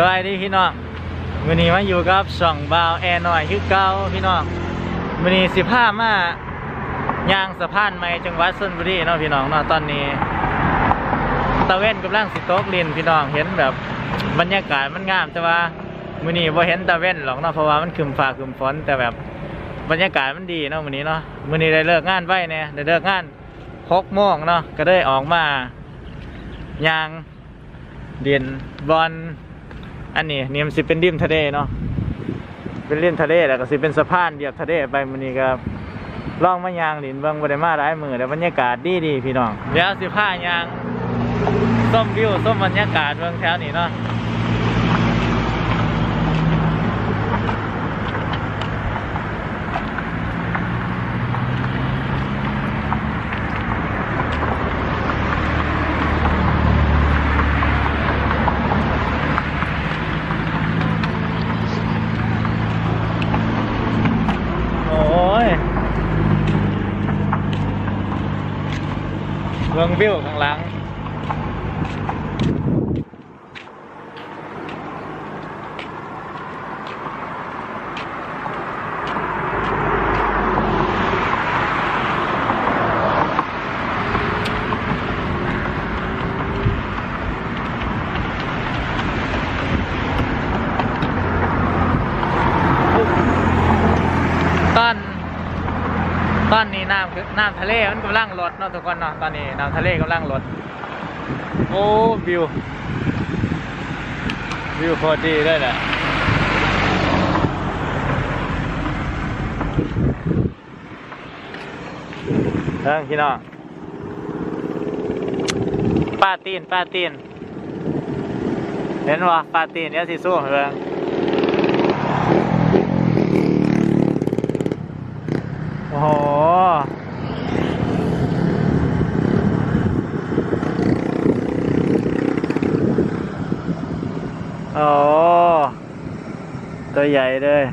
สวัสดีพี่น้องวันนี้มาอยู่กับช่องบาวแอร์หน่อยคือเก่าพี่น้องวันนี้สิพามายางสะพานใหม่จังหวัดชลบุรีเนาะพี่น้องเนาะตอนนี้ตะเวนกำลังสิตกลินพี่น้องเห็นแบบบรรยากาศมันงามแต่ว่ามื้อนี้บ่เห็นตะเว้นหรอกเนาะเพราะว่ามันคึมฟ้าคึมฝนแต่แบบบรรยากาศมันดีเนาะมื้อนี้เนาะมื้อนี้ได้เลิกงานไว้เนี่ยได้เลิกงาน6โมงเนาะก็ได้ออกมายางเดียนบอล อันนี้นี่มันสิเป็นริมทะเลเนาะเป็นริมทะเลแล้วก็สิเป็นสะพานเดียบทะเลไปมันนี่ก็ล่องมายางหลินเบิ่งบริมาหลายมือแต่บรรยากาศดีดีพี่น้องเดี๋ยวสิผ้ายางส้มวิวส้มบรรยากาศเมืองแถวนี้เนาะโอ้ย เมืองวิวข้างหลัง ตอนตอน น้ำทะเลมันกำลังลดเนาะทุกคนเนาะตอนนี้น้ำทะเลกำลังลดโอ้วิววิวโคตรดีด้วยแหละเฮ้ยพี่น้องป้าตีนป้าตีนเห็นวะป้าตีนเดี๋ยสิสู้เฮืองโอ้โห อ๋อ ตัวใหญ่เลย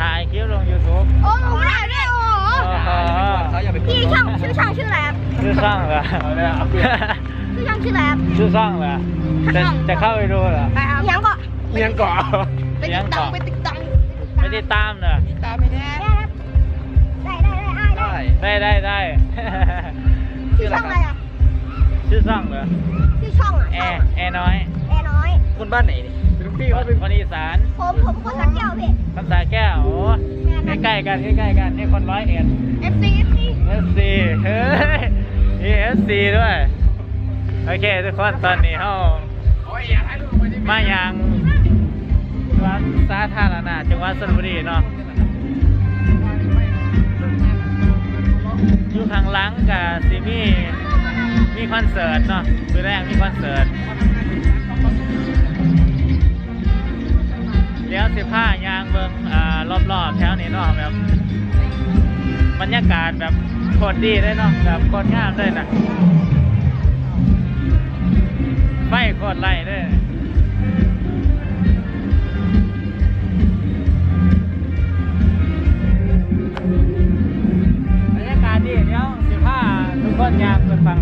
ถ่ายคลิปลง YouTube โอ้หนูถ่ายด้วยโอ้โห เขาอย่าไป พี่ช่องชื่อช่องชื่ออะไรครับ ชื่อช่องเหรอชื่อช่องชื่ออะไรครับชื่อช่องเหรอจะจะเข้าไปดูเหรอไปเอายังก็เมียงเกาะไปติดตังไปติดตังไม่ได้ตามเนอะตามไม่แน่ได้ได้ได้ได้ได้ได้ได้ได้ชื่อช่องอะไรอะชื่อช่องเหรอชื่อช่องอะแอร์แอร์น้อยแอร์น้อยคนบ้านไหนนี่เป็นลูกพี่เขาเป็นคนอีสานผมผมคนสักแก้วพี่คำสาแก้วโอ้ใกล้ๆกันใกล้ๆกันนี่คนร้อยเอ็ดเอฟซีเอฟซี FC เฮ้ย มี FC ด้วย โอเค ทุกคนตอนนี้เฮาโอ้ยอยามายังวัดสาธารณะจังหวัดชลบุรีเนาะอยู่ข้างหลังกับซีมีมีคอนเสิร์ตเนาะคือแรกมีคอนเสิร์ตเดี๋ยวสิผ้ายางเบิงอ่ารอบๆแถวนี้เนาะแบบบ รยากาศแบบโคตรดีเลยเนาะแบบโคตรงามเลยนะไม่โคตรไล่เลยบรรยากาศดีเดี๋ยวสิพาทุกคนยามเปิดฟัง